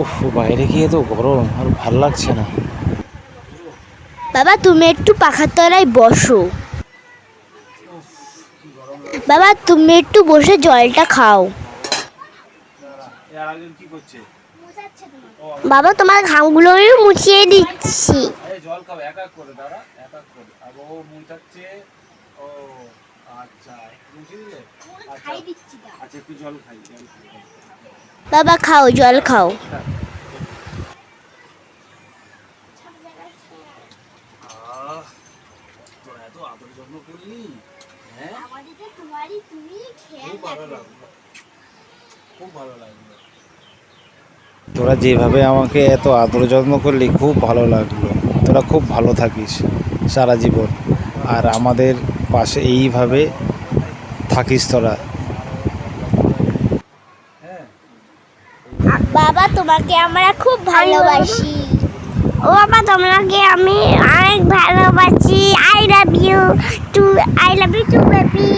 উফ বাইরে গিয়ে তো গরম আর ভালো লাগছে না। বাবা তুমি একটু পাখার তলায় বসো। বাবা তুমি একটু বসে জলটা খাও। বাবা তোমার ঘামগুলো মুছিয়ে দিচ্ছি। জল খাও এক এক করে দাঁড়া এক এক করে। আর ও মুছাচ্ছে ও আচ্ছা আচ্ছা। আচ্ছা একটু জল খাই জল খাই। বাবা খাও জল খাও। হ্যাঁ? তোরা যেভাবে আমাকে এত আদর যত্ন করলি খুব ভালো লাগল। তোরা খুব ভালো থাকিস সারা জীবন। আর আমাদের পাশে এইভাবে থাকিস তোরা। বাবা, তোমাকে আমরা খুব ভালোবাসি। ও বাবা, তোমাকে আমি অনেক ভালোবাসি। I love you too I love you too baby